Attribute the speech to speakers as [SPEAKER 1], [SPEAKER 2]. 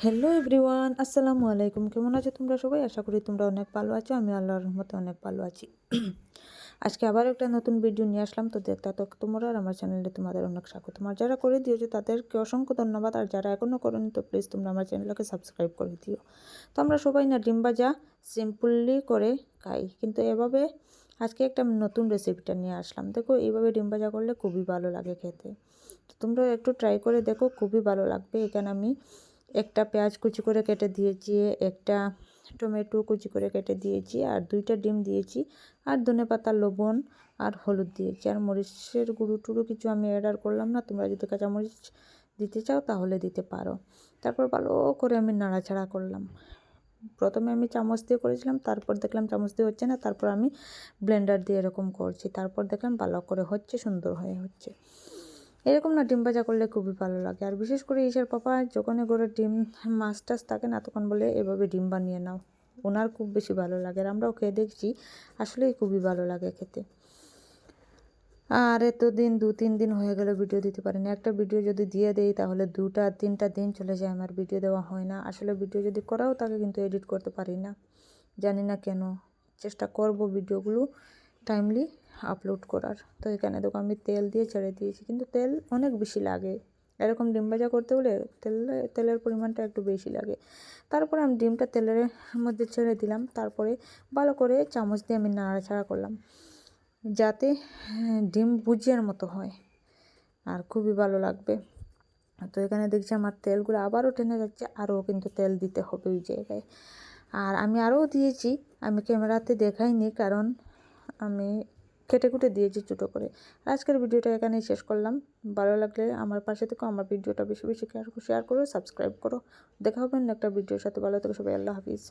[SPEAKER 1] Hello everyone আসসালামু আলাইকুম কেমন আছো তোমরা সবাই? আশা করি তোমরা অনেক ভালো আছো, আমি আল্লাহর রহমতে অনেক ভালো আছি। আজকে আবার একটা নতুন ভিডিও নিয়ে আসলাম। তো দেখতে তো তোমরা আর আমার চ্যানেলে তোমাদের অনেক স্বাগত। তোমার যারা করে দিয়েছ, তাদেরকে অসংখ্য ধন্যবাদ। আর যারা এখনও করেনি, তো প্লিজ তোমরা আমার চ্যানেলকে সাবস্ক্রাইব করে দিও। তো আমরা সবাই না ডিম ভাজা সিম্পলি করে খাই। কিন্তু এভাবে আজকে একটা নতুন রেসিপিটা নিয়ে আসলাম। দেখো, এইভাবে ডিম ভাজা করলে খুবই ভালো লাগে খেতে। তো তোমরা একটু ট্রাই করে দেখো, খুবই ভালো লাগবে। এখানে আমি একটা পেঁয়াজ কুচি করে কেটে দিয়েছি, একটা টমেটো কুচি করে কেটে দিয়েছি, আর দুইটা ডিম দিয়েছি, আর ধনে পাতা, লবণ, আর হলুদ দিয়েছি। আর মরিচের গুঁড়ো টুড়ো কিছু আমি অর্ডার করলাম না, তোমরা যদি কাঁচামরিচ দিতে চাও তাহলে দিতে পারো। তারপর ভালো করে আমি নাড়াচাড়া করলাম। প্রথমে আমি চামচ দিয়ে করেছিলাম, তারপর দেখলাম চামচ দিয়ে হচ্ছে না, তারপর আমি ব্লেন্ডার দিয়ে এরকম করছি। তারপর দেখলাম ভালো করে হচ্ছে, সুন্দর হয়ে হচ্ছে। এরকম না ডিম ভাজা করলে খুবই ভালো লাগে। আর বিশেষ করে ঈশার পাপা যখন করে ডিম মাছ টাছ থাকে না, তখন বলে, এভাবে ডিম বানিয়ে নাও। ওনার খুব বেশি ভালো লাগে আর আমরাও খেয়ে দেখছি, আসলেই খুবই ভালো লাগে খেতে। আর এত দিন দু, তিন দিন হয়ে গেল ভিডিও দিতে পারিনি। একটা ভিডিও যদি দিয়ে দেই, তাহলে দুটা, তিনটা দিন চলে যায় আমার ভিডিও দেওয়া হয় না। আসলে ভিডিও যদি করাও, তাকে কিন্তু এডিট করতে পারি না। জানি না কেন, চেষ্টা করব ভিডিওগুলো। টাইমলি আপলোড করার। তো এখানে দেখো আমি তেল দিয়ে ছেড়ে দিয়েছি কিন্তু তেল অনেক বেশি লাগে। এরকম ডিম ভাজা করতে হলে তেল তেলের পরিমাণটা একটু বেশি লাগে। তারপরে আমি ডিমটা তেলের মধ্যে ছেড়ে দিলাম তারপরে ভালো করে চামচ দিয়ে আমি নাড়াচাড়া করলাম যাতে হ্যাঁ, ডিম ভুজিয়ার মতো হয় আর খুবই ভালো লাগবে। তো এখানে দেখছি আমার তেলগুলো আবারও টেনে যাচ্ছে আরও কিন্তু তেল দিতে হবে ওই জায়গায়। আর আমি আরও দিয়েছি আমি ক্যামেরাতে দেখাইনি কারণ আমি কেটে কুটে দিয়েছি ছোটো করে। আজকের ভিডিওটা এখানেই শেষ করলাম। ভালো লাগলে আমার পাশে থেকে, আমার ভিডিওটা বেশি বেশি শেয়ার করো সাবস্ক্রাইব করো দেখা হবে না একটা ভিডিওর সাথে। ভালো থেকে সবাই, আল্লাহ হাফিজ।